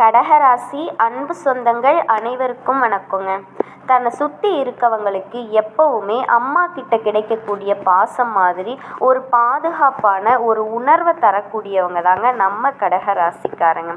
கடகராசி அன்பு சொந்தங்கள் அனைவருக்கும் வணக்கங்க. தன்னை சுற்றி இருக்கவங்களுக்கு எப்போவுமே அம்மா கிட்ட கிடைக்கக்கூடிய பாசம் மாதிரி ஒரு பாதுகாப்பான ஒரு உணர்வை தரக்கூடியவங்க தாங்க நம்ம கடகராசிக்காரங்க.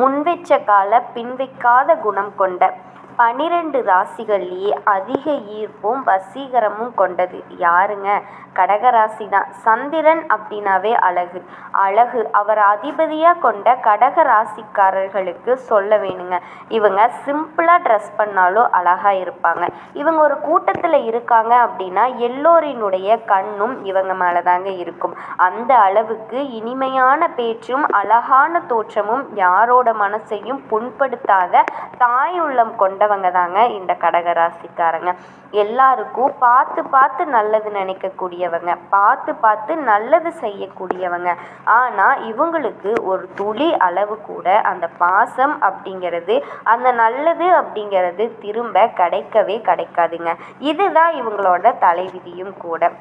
முன்வெச்ச கால பின்வைக்காத குணம் கொண்ட பனிரெண்டு ராசிகள்லேயே அதிக ஈர்ப்பும் வசீகரமும் கொண்டது. யாருங்க? கடகராசி தான் சந்திரன் அப்படின்னாவே அழகு. அழகு அவர் அதிபதியாக கொண்ட கடக ராசிக்காரர்களுக்கு சொல்ல வேணுங்க. இவங்க சிம்பிளாக ட்ரெஸ் பண்ணாலும் அழகாக இருப்பாங்க. இவங்க ஒரு கூட்டத்தில் இருக்காங்க அப்படின்னா எல்லோரினுடைய கண்ணும் இவங்க மேலே தாங்க இருக்கும். அந்த அளவுக்கு இனிமையான பேச்சும் அழகான தோற்றமும் யாரோட மனசையும் புண்படுத்தாத தாய் உள்ளம் கொண்ட கொண்டவங்க தாங்க இந்த கடகராசிக்காரங்க. எல்லாருக்கும் பார்த்து பார்த்து நல்லது நினைக்கக்கூடியவங்க. பார்த்து பார்த்து நல்லது செய்யக்கூடியவங்க. ஆனால் இவங்களுக்கு ஒரு துளி அளவு கூட அந்த பாசம் அப்படிங்கிறது அந்த நல்லது அப்படிங்கிறது திரும்ப கிடைக்கவே கிடைக்காதுங்க. இதுதான் இவங்களோட தலைவிதியும் கூட.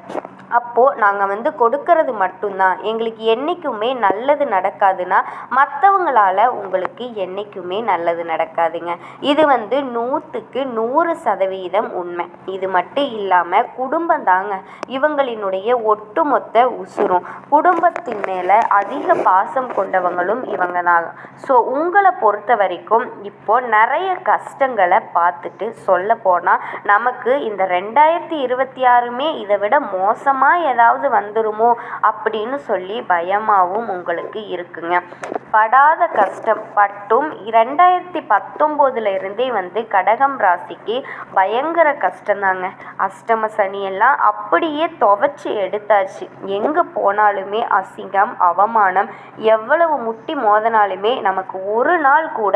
அப்போது நாங்கள் வந்து கொடுக்கறது மட்டும்தான். எங்களுக்கு என்றைக்குமே நல்லது நடக்காதுன்னா மற்றவங்களால் உங்களுக்கு என்றைக்குமே நல்லது நடக்காதுங்க. இது வந்து நூற்றுக்கு நூறு சதவீதம் உண்மை. இது மட்டும் இல்லாமல் குடும்பம் தாங்க. இவங்களினுடைய ஒட்டுமொத்த உசுரும். குடும்பத்தின் மேலே அதிக பாசம் கொண்டவங்களும் இவங்க தான் ஸோ உங்களை பொறுத்த வரைக்கும் இப்போ நிறைய கஷ்டங்களை பார்த்துட்டு சொல்ல போனால் நமக்கு இந்த ரெண்டாயிரத்தி இருபத்தி ஆறுமே இதை விட மோசமாக ஏதாவது வந்துருமோ அப்படின்னு சொல்லி பயமாகவும் உங்களுக்கு இருக்குங்க. படாத கஷ்டம். பட்டும் ரெண்டாயிரத்தி பத்தொம்போதுல இருந்தே வந்து கடகம் ராசிக்கு பயங்கர கஷ்டம்தாங்க அஷ்டம சனியெல்லாம் அப்படியே துவைச்சி எடுத்தாச்சு. எங்கே போனாலுமே அசிங்கம் அவமானம் எவ்வளவு முட்டி மோதினாலுமே நமக்கு ஒரு நாள் கூட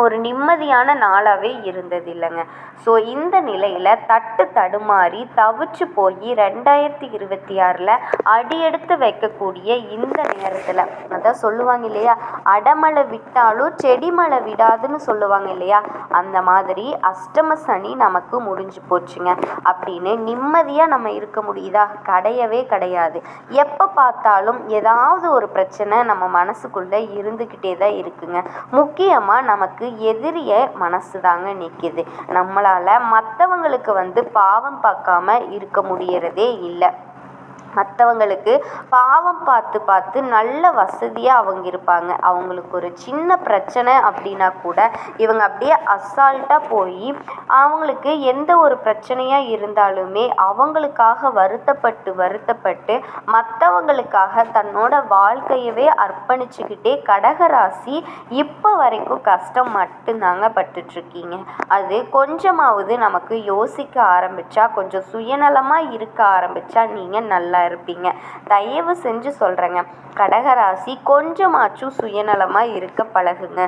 ஒரு நிம்மதியான நாளாகவே இருந்ததில்லைங்க. ஸோ இந்த நிலையில் தட்டு தடுமாறி தவிச்சு போய் ரெண்டாயிரத்தி இருபத்தி ஆறில் அடியெடுத்து வைக்கக்கூடிய இந்த நேரத்தில் அதான் சொல்லுவாங்க இல்லையா? அடமழை விட்டாலும் செடி மழை விடாதுன்னு சொல்லுவாங்க இல்லையா? அந்த மாதிரி அஷ்டம சனி நமக்கு முடிஞ்சு போச்சுங்க. அப்படின்னு நிம்மதியாக நம்ம இருக்க முடியுதா? கிடையவே கிடையாது. எப்போ பார்த்தாலும் ஏதாவது ஒரு பிரச்சனை நம்ம மனசுக்குள்ளே இருந்துக்கிட்டே தான் இருக்குங்க. முக்கியமாக நமக்கு எதிரிய மனசு தாங்க நிற்கிது நம்மளால் மற்றவங்களுக்கு வந்து பாவம் பார்க்காம இருக்க முடியறதே இல்லை. மற்றவங்களுக்கு பாவம் பார்த்து பார்த்து நல்ல வசதியாக அவங்க இருப்பாங்க. அவங்களுக்கு ஒரு சின்ன பிரச்சனை அப்படின்னா கூட இவங்க அப்படியே அசால்ட்டாக போய் அவங்களுக்கு எந்த ஒரு பிரச்சனையாக இருந்தாலுமே அவங்களுக்காக வருத்தப்பட்டு வருத்தப்பட்டு மற்றவங்களுக்காக தன்னோட வாழ்க்கையவே அர்ப்பணிச்சுக்கிட்டே கடகராசி இப்போ வரைக்கும் கஷ்டம் மட்டும்தாங்க பட்டுட்ருக்கீங்க. அது கொஞ்சமாவது நமக்கு யோசிக்க ஆரம்பித்தா கொஞ்சம் சுயநலமாக இருக்க ஆரம்பித்தா நீங்கள் நல்லா இருப்பீங்க. தயவு செஞ்சு சொல்கிறேங்க கடகராசி கொஞ்சமாச்சும் சுயநலமாக இருக்க பழகுங்க.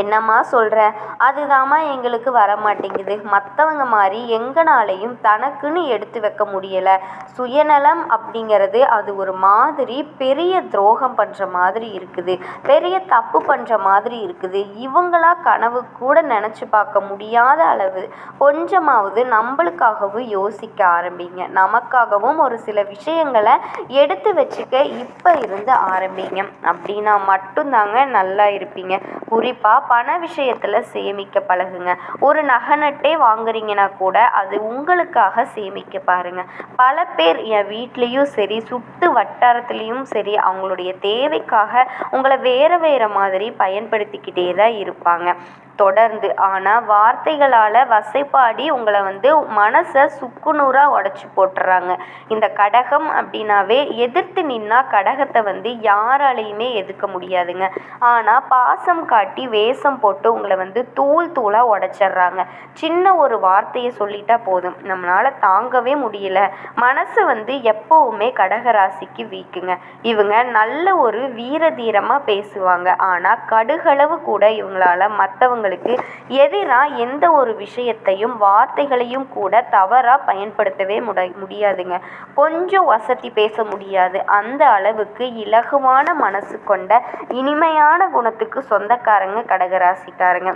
என்னம்மா சொல்கிற அதுதாம்மா எங்களுக்கு வர மாட்டேங்குது மற்றவங்க மாதிரி எங்கனாலையும் தனக்குன்னு எடுத்து வைக்க முடியலை. சுயநலம் அப்படிங்கிறது அது ஒரு மாதிரி பெரிய துரோகம் பண்ணுற மாதிரி இருக்குது. பெரிய தப்பு பண்ணுற மாதிரி இருக்குது. இவங்களா கனவு கூட நினச்சி பார்க்க முடியாத அளவு கொஞ்சமாவது நம்மளுக்காகவும் யோசிக்க ஆரம்பிங்க. நமக்காகவும் ஒரு சில விஷயங்களை எடுத்து வச்சுக்க இப்போ இருந்து ஆரம்பிங்க. அப்படின்னா மட்டும்தாங்க நல்லா இருப்பீங்க. குறிப்பாக பண விஷயத்தில் சேமிக்க பழகுங்க. ஒரு நகை நட்டே வாங்குறீங்கன்னா கூட அது உங்களுக்காக சேமிக்க பாருங்க. பல பேர் என் வீட்லேயும் சரி சுற்று வட்டாரத்துலேயும் சரி அவங்களுடைய தேவைக்காக உங்களை வேறு வேறு மாதிரி பயன்படுத்திக்கிட்டே தான் இருப்பாங்க. தொடர்ந்து ஆனால் வார்த்தைகளால் வசைப்பாடி உங்களை வந்து மனசை சுக்குநூறாக உடச்சி போட்டுறாங்க. இந்த கடகம் அப்படின்னாவே எதிர்த்து நின்னா கடகத்தை வந்து யாராலையுமே எதிர்க்க முடியாதுங்க. ஆனால் பாசம் காட்டி வே வேஷம் போட்டு உங்களை வந்து தூள் தூளாக உடச்சிட்றாங்க. சின்ன ஒரு வார்த்தையை சொல்லிட்டா போதும். நம்மளால் தாங்கவே முடியல. மனசு வந்து எப்போவுமே கடகராசிக்கு வீக்குங்க. இவங்க நல்ல ஒரு வீர தீரமாக பேசுவாங்க. ஆனால் கடுகளவு கூட இவங்களால மற்றவங்களுக்கு எதிராக எந்த ஒரு விஷயத்தையும் வார்த்தைகளையும் கூட தவறாக பயன்படுத்தவே முட முடியாதுங்க. கொஞ்சம் வசதி பேச முடியாது. அந்த அளவுக்கு இலகுவான மனசு கொண்ட இனிமையான குணத்துக்கு சொந்தக்காரங்க கடகராசிக்காரங்க.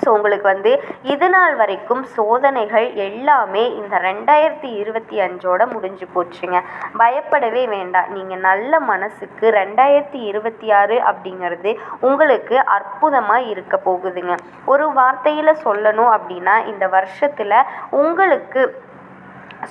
ஸோ உங்களுக்கு வந்து இது நாள் வரைக்கும் சோதனைகள் எல்லாமே இந்த ரெண்டாயிரத்தி இருபத்தி அஞ்சோட முடிஞ்சு போச்சுங்க. பயப்படவே வேண்டாம். நீங்கள் நல்ல மனசுக்கு ரெண்டாயிரத்தி இருபத்தி ஆறு அப்படிங்கிறது உங்களுக்கு அற்புதமாக இருக்க போகுதுங்க. ஒரு வார்த்தையில் சொல்லணும் அப்படின்னா இந்த வருஷத்தில் உங்களுக்கு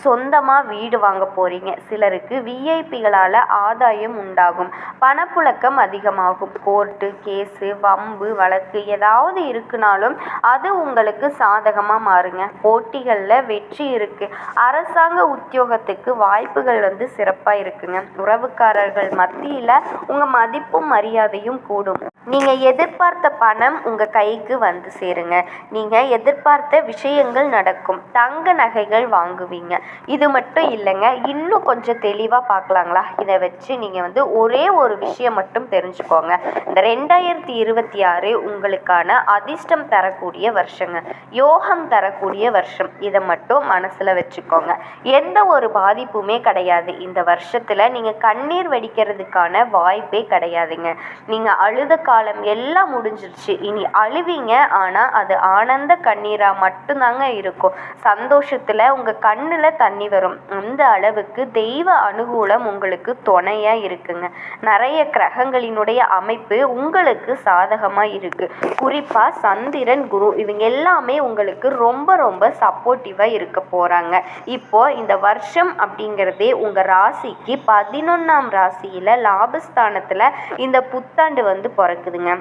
சொந்தமாக வீடு வாங்க போகிறீங்க சிலருக்கு விஐபிகளால் ஆதாயம் உண்டாகும். பணப்புழக்கம் அதிகமாகும். கோர்ட்டு கேஸு வம்பு வழக்கு ஏதாவது இருக்குனாலும் அது உங்களுக்கு சாதகமாக மாறுங்க. போட்டிகளில் வெற்றி இருக்குது அரசாங்க உத்தியோகத்துக்கு வாய்ப்புகள் வந்து சிறப்பாக இருக்குங்க. உறவுக்காரர்கள் மத்தியில் உங்கள் மதிப்பும் மரியாதையும் கூடும். நீங்கள் எதிர்பார்த்த பணம் உங்கள் கைக்கு வந்து சேருங்க. நீங்கள் எதிர்பார்த்த விஷயங்கள் நடக்கும். தங்க நகைகள் வாங்குவீங்க. இது மட்டும் இல்லைங்க இன்னும் கொஞ்சம் தெளிவாக பார்க்கலாங்களா? இதை வச்சு நீங்கள் வந்து ஒரே ஒரு விஷயம் மட்டும் தெரிஞ்சுக்கோங்க. இந்த ரெண்டாயிரத்தி இருபத்தி ஆறு உங்களுக்கான அதிர்ஷ்டம் தரக்கூடிய வருஷங்க. யோகம் தரக்கூடிய வருஷம். இதை மட்டும் மனசில் வச்சுக்கோங்க. எந்த ஒரு பாதிப்புமே கிடையாது. இந்த வருஷத்தில் நீங்கள் கண்ணீர் வடிக்கிறதுக்கான வாய்ப்பே கிடையாதுங்க. நீங்கள் அழுத காலம் எல்லாம் முடிஞ்சிருச்சு. இனி அழுவீங்க. ஆனால் அது ஆனந்த கண்ணீராக மட்டும்தாங்க இருக்கும். சந்தோஷத்தில் உங்கள் கண்ணில் தண்ணி வரும். அந்த அளவுக்கு தெய்வ அனுகூலம் உங்களுக்கு துணையாக இருக்குங்க. நிறைய கிரகங்களினுடைய அமைப்பு உங்களுக்கு சாதகமாக இருக்குது குறிப்பாக சந்திரன் குரு இவங்க எல்லாமே உங்களுக்கு ரொம்ப ரொம்ப சப்போர்ட்டிவாக இருக்க போகிறாங்க இப்போ இந்த வருஷம் அப்படிங்கிறதே உங்கள் ராசிக்கு பதினொன்றாம் ராசியில் லாபஸ்தானத்தில் இந்த புத்தாண்டு வந்து இருக்குதுங்க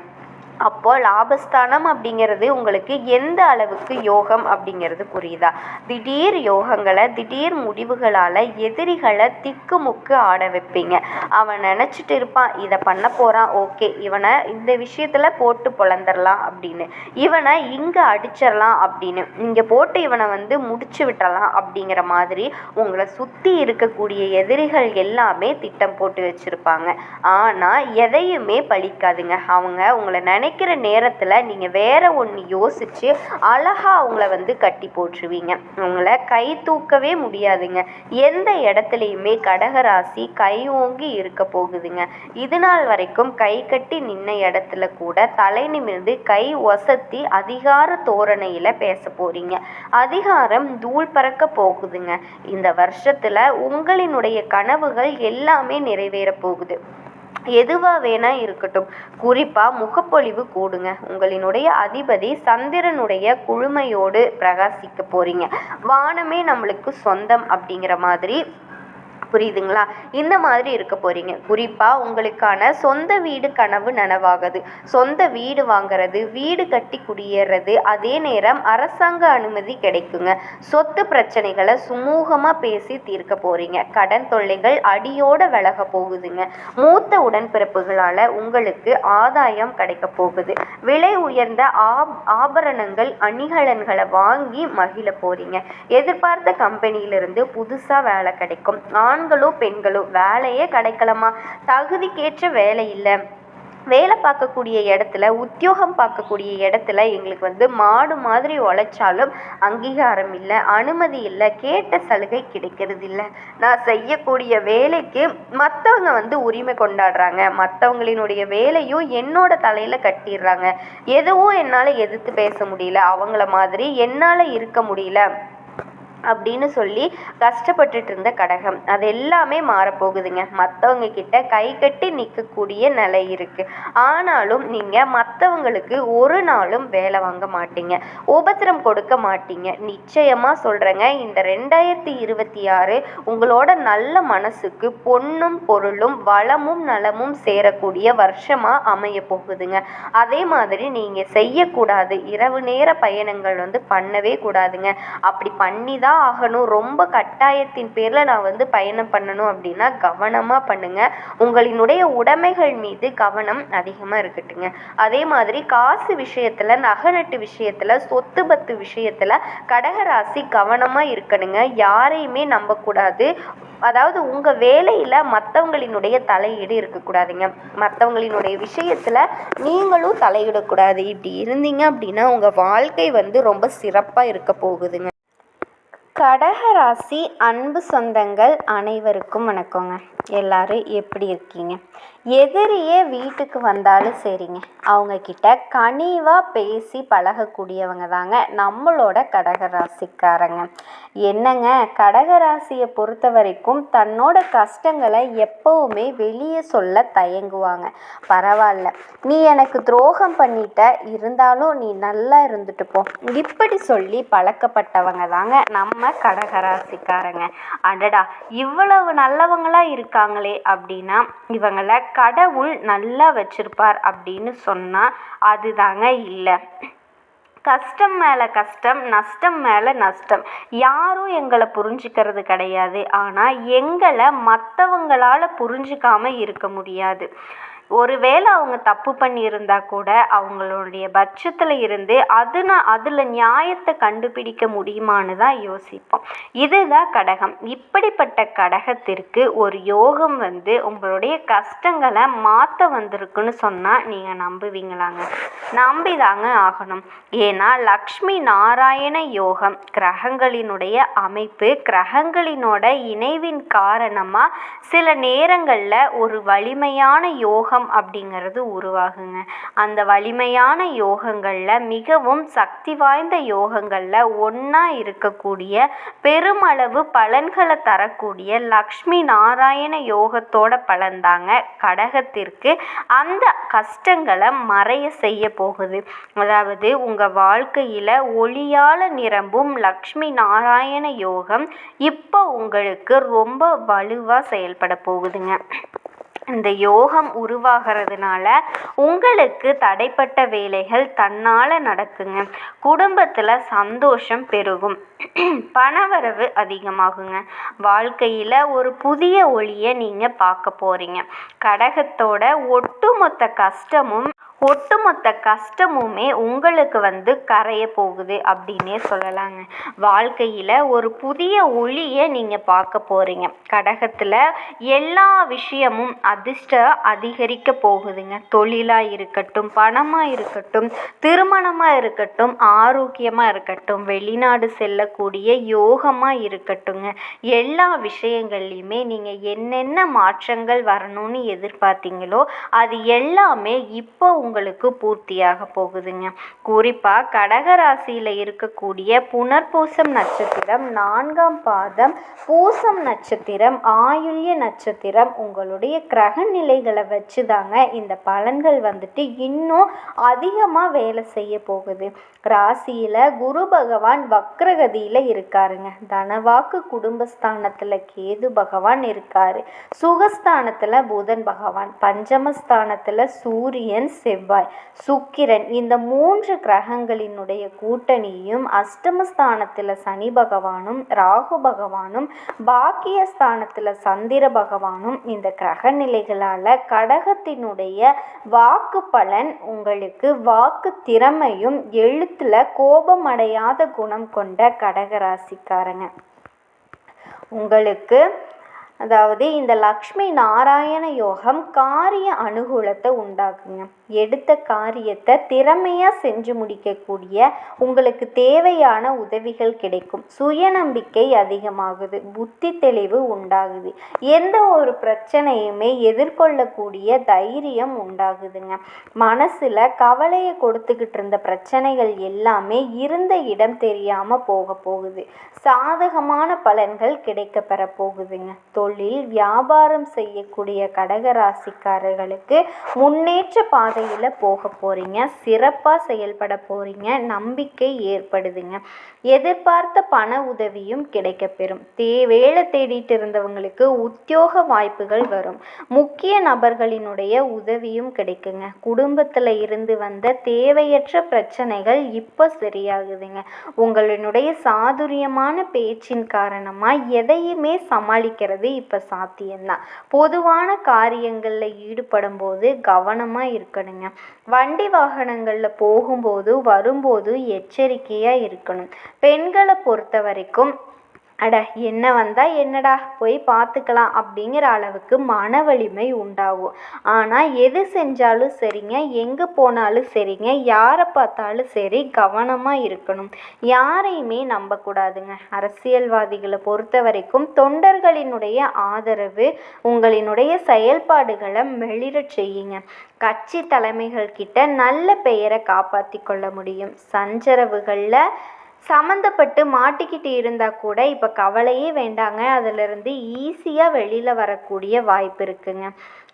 அப்போது லாபஸ்தானம் அப்படிங்கிறது உங்களுக்கு எந்த அளவுக்கு யோகம் அப்படிங்கிறது புரியுதா? திடீர் யோகங்களை திடீர் முடிவுகளால் எதிரிகளை திக்குமுக்கு ஆட வைப்பீங்க. அவன் நினச்சிட்டு இருப்பான் இதை பண்ண போகிறான் ஓகே இவனை இந்த விஷயத்தில் போட்டு பொழந்துடலாம் அப்படின்னு. இவனை இங்கே அடிச்சிடலாம் அப்படின்னு. இங்கே போட்டு இவனை வந்து முடிச்சு விட்டலாம் அப்படிங்கிற மாதிரி உங்களை சுற்றி இருக்கக்கூடிய எதிரிகள் எல்லாமே திட்டம் போட்டு வச்சுருப்பாங்க. ஆனால் எதையுமே பழிக்காதுங்க. அவங்க உங்களை நினை நினைக்கிற நேரத்தில் நீங்கள் வேறு ஒன்று யோசித்து அழகாக அவங்கள வந்து கட்டி போட்டுருவீங்க. அவங்கள கை தூக்கவே முடியாதுங்க. எந்த இடத்துலையுமே கடகராசி கை ஓங்கி இருக்க போகுதுங்க. இது நாள் வரைக்கும் கை கட்டி நின்ன இடத்துல கூட தலை நிமிர்ந்து கை ஒசத்தி அதிகார தோரணையில் பேச போகிறீங்க அதிகாரம் தூள் பறக்க போகுதுங்க. இந்த வருஷத்தில் உங்களினுடைய கனவுகள் எல்லாமே நிறைவேற போகுது. எதுவாக வேணால் இருக்கட்டும். குறிப்பாக முகப்பொழிவு கூடுங்க. உங்களினுடைய அதிபதி சந்திரனுடைய குழுமையோடு பிரகாசிக்க போகிறீங்க வானமே நம்மளுக்கு சொந்தம் அப்படிங்கிற மாதிரி புரியுதுங்களா? இந்த மாதிரி இருக்க போகிறீங்க குறிப்பாக உங்களுக்கான சொந்த வீடு கனவு நனவாகுது. சொந்த வீடு வாங்குறது வீடு கட்டி குடியேறது அதே நேரம் அரசாங்க அனுமதி கிடைக்குங்க. சொத்து பிரச்சனைகளை சுமூகமாக பேசி தீர்க்க போகிறீங்க கடன் தொல்லைகள் அடியோட விலக போகுதுங்க. மூத்த உடன்பிறப்புகளால் உங்களுக்கு ஆதாயம் கிடைக்க போகுது. விலை உயர்ந்த ஆப் ஆபரணங்கள் அணிகலன்களை வாங்கி மகிழ போகிறீங்க எதிர்பார்த்த கம்பெனியிலிருந்து புதுசாக வேலை கிடைக்கும். ஆண் ஆண்களோ பெண்களோ வேலையே கிடைக்கலமா தகுதிக்கேற்ற வேலை இல்லை. வேலை பார்க்கக்கூடிய இடத்துல உத்தியோகம் பார்க்கக்கூடிய இடத்துல எங்களுக்கு வந்து மாடு மாதிரி உழைச்சாலும் அங்கீகாரம் இல்லை அனுமதி இல்லை கேட்ட சலுகை கிடைக்கிறது இல்லை. நான் செய்யக்கூடிய வேலைக்கு மற்றவங்க வந்து உரிமை கொண்டாடுறாங்க. மற்றவங்களினுடைய வேலையும் என்னோட தலையில் கட்டிடுறாங்க. எதுவும் என்னால் எதிர்த்து பேச முடியல. அவங்கள மாதிரி என்னால் இருக்க முடியல. அப்படின்னு சொல்லி கஷ்டப்பட்டுட்டு இருந்த கடகம். அது எல்லாமே மாறப்போகுதுங்க. மற்றவங்க கிட்ட கை கட்டி நிற்கக்கூடிய நிலை இருக்குது ஆனாலும் நீங்கள் மற்றவங்களுக்கு ஒரு நாளும் வேலை வாங்க மாட்டீங்க. உபத்திரம் கொடுக்க மாட்டீங்க. நிச்சயமாக சொல்கிறேங்க இந்த ரெண்டாயிரத்தி இருபத்தி ஆறு உங்களோட நல்ல மனசுக்கு பொண்ணும் பொருளும் வளமும் நலமும் சேரக்கூடிய வருஷமாக அமைய போகுதுங்க. அதே மாதிரி நீங்கள் செய்யக்கூடாது. இரவு நேர பயணங்கள் வந்து பண்ணவே கூடாதுங்க. அப்படி பண்ணி தான் தான் ஆகணும். ரொம்ப கட்டாயத்தின் பேரில் நான் வந்து பயணம் பண்ணணும் அப்படின்னா கவனமாக பண்ணுங்கள் உங்களினுடைய உடைமைகள் மீது கவனம் அதிகமாக இருக்கட்டுங்க. அதே மாதிரி காசு விஷயத்தில் நகநட்டு விஷயத்தில் சொத்து பத்து விஷயத்தில் கடகராசி கவனமாக இருக்கணுங்க. யாரையுமே நம்பக்கூடாது. அதாவது உங்கள் வேலையில் மற்றவங்களினுடைய தலையீடு இருக்கக்கூடாதுங்க. மற்றவங்களினுடைய விஷயத்தில் நீங்களும் தலையிடக்கூடாது. இப்படி இருந்தீங்க அப்படின்னா உங்கள் வாழ்க்கை வந்து ரொம்ப சிறப்பாக இருக்க போகுதுங்க. கடகராசி அன்பு சொந்தங்கள் அனைவருக்கும் வணக்கங்க. எல்லாரும் எப்படி இருக்கீங்க? எதிரியே வீட்டுக்கு வந்தாலும் சரிங்க. அவங்கக்கிட்ட கனிவாக பேசி பழகக்கூடியவங்க தாங்க நம்மளோட கடகராசிக்காரங்க. என்னங்க கடகராசியை பொறுத்த வரைக்கும் தன்னோட கஷ்டங்களை எப்போவுமே வெளியே சொல்ல தயங்குவாங்க. பரவாயில்ல. நீ எனக்கு துரோகம் பண்ணிட்ட இருந்தாலும் நீ நல்லா இருந்துட்டு போ. இப்படி சொல்லி பழக்கப்பட்டவங்க தாங்க நம்ம கடகராசிக்காரங்க. அடடா இவ்வளவு நல்லவங்களா இருக்காங்களே அப்படின்னா இவங்களை கடவுள் நல்லா வச்சிருப்பார் அப்படின்னு சொன்னால் அதுதாங்க இல்லை. கஷ்டம் மேலே கஷ்டம் நஷ்டம் மேலே நஷ்டம். யாரும் எங்களை புரிஞ்சுக்கிறது கிடையாது. ஆனால் எங்களை மற்றவங்களால் புரிஞ்சிக்காமல் இருக்க முடியாது. ஒருவேளை அவங்க தப்பு பண்ணியிருந்தா கூட அவங்களுடைய பட்சத்தில் இருந்து அதுனா அதில் நியாயத்தை கண்டுபிடிக்க முடியுமான்னு தான் யோசிப்போம். இதுதான் கடகம். இப்படிப்பட்ட கடகத்திற்கு ஒரு யோகம் வந்து உங்களுடைய கஷ்டங்களை மாற்ற வந்திருக்குன்னு சொன்னால் நீங்கள் நம்புவீங்களாங்க. நம்பிதாங்க ஆகணும். ஏன்னா லக்ஷ்மி நாராயண யோகம் கிரகங்களினுடைய அமைப்பு கிரகங்களினோட இணைவின் காரணமாக சில நேரங்களில் ஒரு வலிமையான யோகம் யோகம் அப்படிங்கிறது உருவாகுங்க. அந்த வலிமையான யோகங்களில் மிகவும் சக்தி வாய்ந்த யோகங்களில் ஒன்றா இருக்கக்கூடிய பெருமளவு பலன்களை தரக்கூடிய லக்ஷ்மி நாராயண யோகத்தோட பலன்தாங்க கடகத்திற்கு. அந்த கஷ்டங்களை மறைய செய்ய போகுது. அதாவது உங்கள் வாழ்க்கையில் ஒளியால் நிரம்பும் லக்ஷ்மி நாராயண யோகம் இப்போ உங்களுக்கு ரொம்ப வலுவாக செயல்பட போகுதுங்க. இந்த யோகம் உருவாகிறதுனால உங்களுக்கு தடைப்பட்ட வேலைகள் தன்னால் நடக்குங்க. குடும்பத்தில் சந்தோஷம் பெருகும். பணவரவு அதிகமாகுங்க. வாழ்க்கையில் ஒரு புதிய ஒளியை நீங்கள் பார்க்க போகிறீங்க கடகத்தோட ஒட்டுமொத்த கஷ்டமும் ஒட்டுமொத்த கஷ்டமுமே உங்களுக்கு வந்து கரைய போகுது அப்படின்னே சொல்லலாங்க. வாழ்க்கையில் ஒரு புதிய ஒளியை நீங்கள் பார்க்க போகிறீங்க கடகத்தில் எல்லா விஷயமும் அதிர்ஷ்டம் அதிகரிக்க போகுதுங்க. தொழிலாக இருக்கட்டும் பணமாக இருக்கட்டும் திருமணமாக இருக்கட்டும் ஆரோக்கியமாக இருக்கட்டும் வெளிநாடு செல்லக்கூடிய யோகமாக இருக்கட்டுங்க எல்லா விஷயங்கள்லையுமே நீங்கள் என்னென்ன மாற்றங்கள் வரணும்னு எதிர்பார்த்தீங்களோ அது எல்லாமே இப்போ உங்களுக்கு பூர்த்தியாக போகுதுங்க. குறிப்பாக கடகராசியில் இருக்கக்கூடிய புனர்பூசம் நட்சத்திரம் நான்காம் பாதம் பூசம் நட்சத்திரம் ஆயுள்ய நட்சத்திரம் உங்களுடைய கிரக நிலைகளை வச்சு தாங்க இந்த பலன்கள் வந்துட்டு இன்னும் அதிகமாக வேலை செய்ய போகுது. ராசியில் குரு பகவான் வக்ரகதியில் இருக்காருங்க. தனவாக்கு குடும்பஸ்தானத்தில் கேது பகவான் இருக்காரு. சுகஸ்தானத்தில் புதன் பகவான் பஞ்சமஸ்தானத்தில் சூரியன் செவ்வாய். சுக்கிரன். இந்த மூன்று கிரகங்களினுடைய கூட்டணியும் அஷ்டமஸ்தானத்தில் சனி பகவானும் ராகு பகவானும் பாக்கியஸ்தானத்தில் சந்திர பகவானும் இந்த கிரக நிலைகளால் கடகத்தினுடைய வாக்கு பலன் உங்களுக்கு வாக்கு திறமையும் எழுத்தில் கோபமடையாத குணம் கொண்ட கடகராசிக்காரங்க. உங்களுக்கு அதாவது இந்த லக்ஷ்மி நாராயண யோகம் காரிய அனுகூலத்தை உண்டாக்குங்க. எடுத்த காரியத்தை திறமையாக செஞ்சு முடிக்கக்கூடிய உங்களுக்கு தேவையான உதவிகள் கிடைக்கும். சுயநம்பிக்கை அதிகமாகுது புத்தி தெளிவு உண்டாகுது. எந்த ஒரு பிரச்சனையுமே எதிர்கொள்ளக்கூடிய தைரியம் உண்டாகுதுங்க. மனசில் கவலையை கொடுத்துக்கிட்டு இருந்த பிரச்சனைகள் எல்லாமே இருந்த இடம் தெரியாமல் போக போகுது. சாதகமான பலன்கள் கிடைக்க பெற போகுதுங்க. தொழில் வியாபாரம் செய்யக்கூடிய கடகராசிக்காரர்களுக்கு முன்னேற்ற பாதையில் போக போகிறீங்க சிறப்பாக செயல்பட போகிறீங்க நம்பிக்கை ஏற்படுதுங்க. எதிர்பார்த்த பண உதவியும் கிடைக்கப்பெறும் தே வேலை தேடிட்டு இருந்தவங்களுக்கு உத்தியோக வாய்ப்புகள் வரும். முக்கிய நபர்களினுடைய உதவியும் கிடைக்குங்க. குடும்பத்தில் இருந்து வந்த தேவையற்ற பிரச்சனைகள் இப்போ சரியாகுதுங்க. உங்களுடைய சாதுரியமான பேச்சின் காரணமாக எதையுமே சமாளிக்கிறது இப்போ சாத்தியம்தான். பொதுவான காரியங்களில் ஈடுபடும் போது கவனமாக இருக்கணுங்க. வண்டி வாகனங்களில் போகும்போது வரும்போது எச்சரிக்கையாக இருக்கணும். பெண்களை பொறுத்த வரைக்கும் அட என்ன வந்தால் என்னடா? போய் பார்த்துக்கலாம் அப்படிங்கிற அளவுக்கு மன வலிமை உண்டாகும். ஆனால் எது செஞ்சாலும் சரிங்க. எங்கே போனாலும் சரிங்க. யாரை பார்த்தாலும் சரி கவனமாக இருக்கணும். யாரையுமே நம்பக்கூடாதுங்க. அரசியல்வாதிகளை பொறுத்த வரைக்கும் தொண்டர்களினுடைய ஆதரவு உங்களினுடைய செயல்பாடுகளை மெளிரச் செய்யுங்க. கட்சி தலைமைகள் கிட்ட நல்ல பெயரை காப்பாற்றி கொள்ள முடியும். சஞ்சரவுகளில் சம்மந்தப்பட்டு மாட்டிக்கிட்டு இருந்தால் கூட இப்போ கவலையே வேண்டாங்க. அதிலிருந்து ஈஸியாக வெளியில் வரக்கூடிய வாய்ப்பு இருக்குங்க.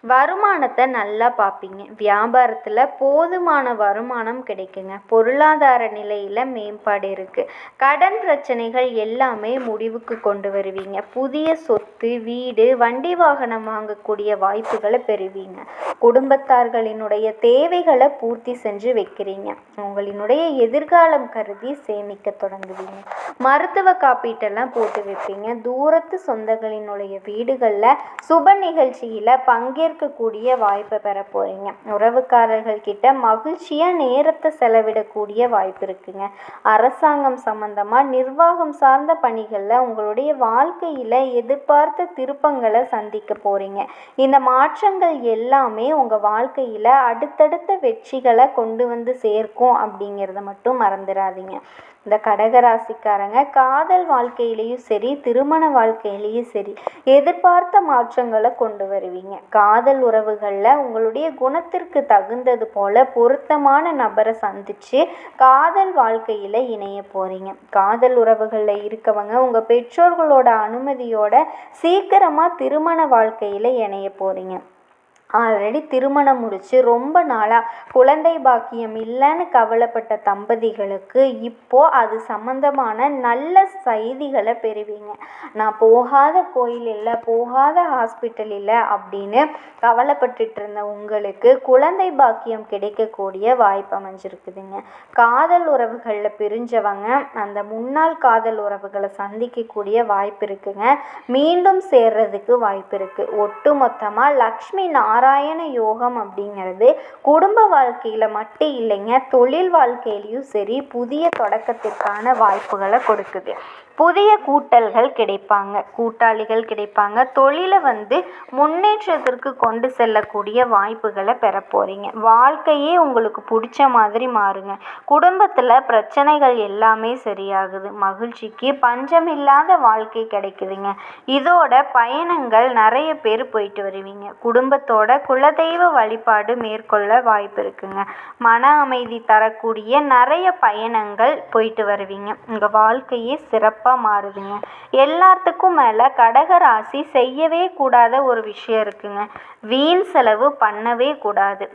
வருமானத்தை நல்லா பார்ப்பீங்க. வியாபாரத்தில் போதுமான வருமானம் கிடைக்குங்க. பொருளாதார நிலையில் மேம்பாடு இருக்குது கடன் பிரச்சனைகள் எல்லாமே முடிவுக்கு கொண்டு வருவீங்க. புதிய சொத்து வீடு வண்டி வாகனம் வாங்கக்கூடிய வாய்ப்புகளை பெறுவீங்க. குடும்பத்தார்களினுடைய தேவைகளை பூர்த்தி செஞ்சு வைக்கிறீங்க. உங்களினுடைய எதிர்காலம் கருதி சேமிக்க தொடங்குவீங்க. மருத்துவ காப்பீட்டெல்லாம் போட்டு வைப்பீங்க. தூரத்து சொந்தங்களினுடைய வீடுகளில் சுப நிகழ்ச்சியில் பங்கேற்க வரவேற்கக்கூடிய வாய்ப்பை பெற போகிறீங்க உறவுக்காரர்கள் கிட்ட மகிழ்ச்சியாக நேரத்தை செலவிடக்கூடிய வாய்ப்பு இருக்குங்க. அரசாங்கம் சம்மந்தமாக நிர்வாகம் சார்ந்த பணிகளில் உங்களுடைய வாழ்க்கையில் எதிர்பார்த்த திருப்பங்களை சந்திக்க போகிறீங்க இந்த மாற்றங்கள் எல்லாமே உங்கள் வாழ்க்கையில் அடுத்தடுத்த வெற்றிகளை கொண்டு வந்து சேர்க்கும் அப்படிங்கிறத மட்டும் மறந்துடாதீங்க. இந்த கடகராசிக்காரங்க காதல் வாழ்க்கையிலையும் சரி திருமண வாழ்க்கையிலையும் சரி எதிர்பார்த்த மாற்றங்களை கொண்டு வருவீங்க. காதல் உறவுகளில் உங்களுடைய குணத்திற்கு தகுந்தது போல் பொருத்தமான நபரை சந்தித்து காதல் வாழ்க்கையில் இணைய போகிறீங்க காதல் உறவுகளில் இருக்கவங்க உங்கள் பெற்றோர்களோட அனுமதியோட சீக்கிரமாக திருமண வாழ்க்கையில் இணைய போகிறீங்க ஆல்ரெடி திருமணம் முடித்து ரொம்ப நாளாக குழந்தை பாக்கியம் இல்லைன்னு கவலைப்பட்ட தம்பதிகளுக்கு இப்போது அது சம்மந்தமான நல்ல செய்திகளை பெறுவீங்க. நான் போகாத கோயில் இல்லை போகாத ஹாஸ்பிட்டல் இல்லை அப்படின்னு கவலைப்பட்டுட்டு இருந்த உங்களுக்கு குழந்தை பாக்கியம் கிடைக்கக்கூடிய வாய்ப்பு அமைஞ்சிருக்குதுங்க. காதல் உறவுகளில் பிரிஞ்சவங்க அந்த முன்னாள் காதல் உறவுகளை சந்திக்கக்கூடிய வாய்ப்பு இருக்குங்க. மீண்டும் சேர்றதுக்கு வாய்ப்பு இருக்குது ஒட்டு மொத்தமாக லக்ஷ்மி நாராயண நாராயண யோகம் அப்படிங்கிறது குடும்ப வாழ்க்கையில் மட்டும் இல்லைங்க தொழில் வாழ்க்கையிலையும் சரி புதிய தொடக்கத்திற்கான வாய்ப்புகளை கொடுக்குது. புதிய கூட்டல்கள் கிடைப்பாங்க. கூட்டாளிகள் கிடைப்பாங்க. தொழிலை வந்து முன்னேற்றத்திற்கு கொண்டு செல்லக்கூடிய வாய்ப்புகளை பெற போகிறீங்க வாழ்க்கையே உங்களுக்கு பிடிச்ச மாதிரி மாறுங்க. குடும்பத்தில் பிரச்சனைகள் எல்லாமே சரியாகுது. மகிழ்ச்சிக்கு பஞ்சமில்லாத வாழ்க்கை கிடைக்குதுங்க. இதோட பயணங்கள் நிறைய பேர் போயிட்டு வருவீங்க. குடும்பத்தோட குலதெய்வ வழிபாடு மேற்கொள்ள வாய்ப்பு இருக்குங்க. மன அமைதி தரக்கூடிய நிறைய பயணங்கள் போயிட்டு வருவீங்க. உங்கள் வாழ்க்கையே சிறப்பாக சிறப்பாக மாறுதுங்க. எல்லாத்துக்கும் மேலே கடகராசி செய்யவே கூடாத ஒரு விஷயம் இருக்குங்க. வீண் செலவு பண்ணவே கூடாது.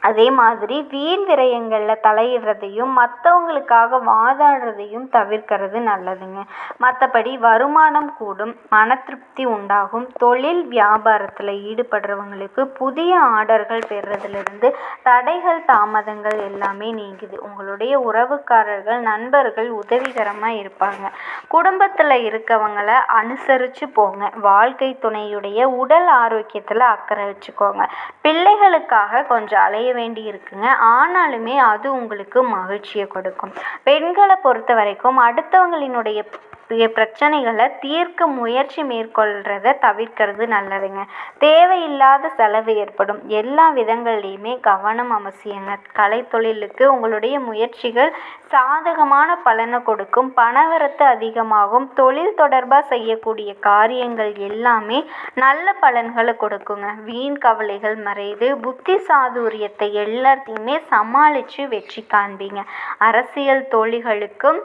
அதே மாதிரி வீண் விரயங்களில் தலையிடுறதையும் மற்றவங்களுக்காக வாதாடுறதையும் தவிர்க்கிறது நல்லதுங்க. மற்றபடி வருமானம் கூடும் மன திருப்தி உண்டாகும். தொழில் வியாபாரத்தில் ஈடுபடுறவங்களுக்கு புதிய ஆர்டர்கள் பெறுறதுலேருந்து தடைகள் தாமதங்கள் எல்லாமே நீங்குது. உங்களுடைய உறவுக்காரர்கள் நண்பர்கள் உதவிகரமாக இருப்பாங்க. குடும்பத்தில் இருக்கவங்களை அனுசரித்து போங்க. வாழ்க்கை துணையுடைய உடல் ஆரோக்கியத்தில் அக்கறை வச்சுக்கோங்க. பிள்ளைகளுக்காக கொஞ்சம் அலைய வேண்டி இருக்குங்க ஆனாலுமே அது உங்களுக்கு மகிழ்ச்சியை கொடுக்கும். பெண்களை பொறுத்த வரைக்கும் அடுத்தவங்களினுடைய பிரச்சனைகளை தீர்க்க முயற்சி மேற்கொள்கிறத தவிர்க்கிறது நல்லதுங்க. தேவையில்லாத செலவு ஏற்படும். எல்லா விதங்கள்லேயுமே கவனம் அவசியங்க. கலைத்தொழிலுக்கு உங்களுடைய முயற்சிகள் சாதகமான பலனை கொடுக்கும். பணவரத்து அதிகமாகும். தொழில் தொடர்பாக செய்யக்கூடிய காரியங்கள் எல்லாமே நல்ல பலன்களை கொடுக்குங்க. வீண் கவலைகள் மறைது புத்தி சாதுரியத்தை எல்லாத்தையுமே சமாளித்து வெற்றி காண்பீங்க. அரசியல் தோழிகளுக்கும்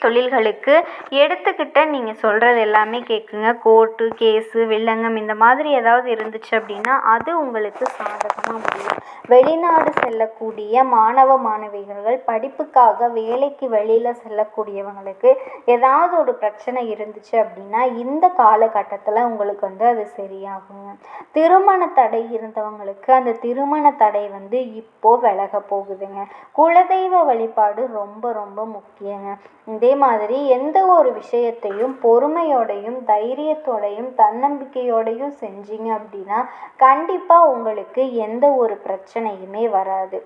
தொழில்களுக்கு எடுத்துக்கிட்ட நீங்கள் சொல்கிறது எல்லாமே கேட்குங்க கோர்ட்டு கேஸு வில்லங்கம் இந்த மாதிரி ஏதாவது இருந்துச்சு அப்படின்னா அது உங்களுக்கு சாதகமாக முடியும் வெளிநாடு செல்லக்கூடிய மாணவ மாணவிகள் படிப்புக்காக வேலைக்கு வெளியில் செல்லக்கூடியவங்களுக்கு ஏதாவது ஒரு பிரச்சனை இருந்துச்சு அப்படின்னா இந்த காலகட்டத்தில் உங்களுக்கு வந்து அது சரியாகுங்க. திருமண தடை இருந்தவங்களுக்கு அந்த திருமண தடை வந்து இப்போது விலக போகுதுங்க. குலதெய்வ வழிபாடு ரொம்ப ரொம்ப முக்கியங்க. இதே மாதிரி எந்த ஒரு விஷயத்தையும் பொறுமையோடையும் தைரியத்தோடையும் தன்னம்பிக்கையோடையும் செஞ்சீங்க அப்படின்னா கண்டிப்பாக உங்களுக்கு எந்த ஒரு பிரச்சனையுமே வராது.